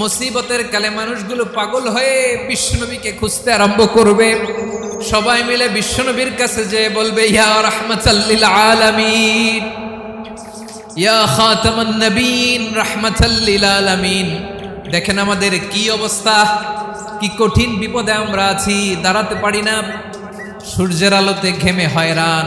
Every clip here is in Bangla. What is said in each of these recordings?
মুসিবতের কালে মানুষগুলো পাগল হয়ে বিশ্বনবীকে খুঁজতে আরম্ভ করবে। সবাই মিলে বিশ্বনবীর কাছে যে বলবে, ইয়া রহমতাল্লিল আলামিন, ইয়া নবীন দেখেন আমাদের কি অবস্থা, কি কঠিন বিপদে আমরা আছি, দাঁড়াতে পারি না। সূর্যের আলোতে ঘেমে হয়রান।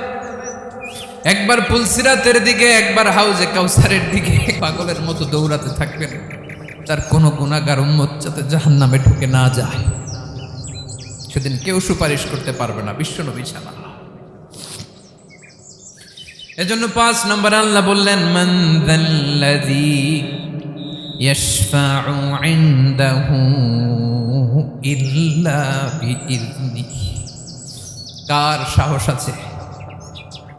একবার পুলসিরাতের দিকে, একবার হাউজে কাউসারের দিকে। পাগলের মতো দৌড়াতে থাকবেন তার কোনো গুণাগার উম্মত যাতে জাহান নামে ঢুকে না যায়। সেদিন কেউ সুপারিশ করতে পারবে না, বিশ্বনবী ছাড়া। এজন্য পাঁচ নম্বর আল্লাহ বললেন, মান ইনদাহু ইল্লা কার সাহস আছে?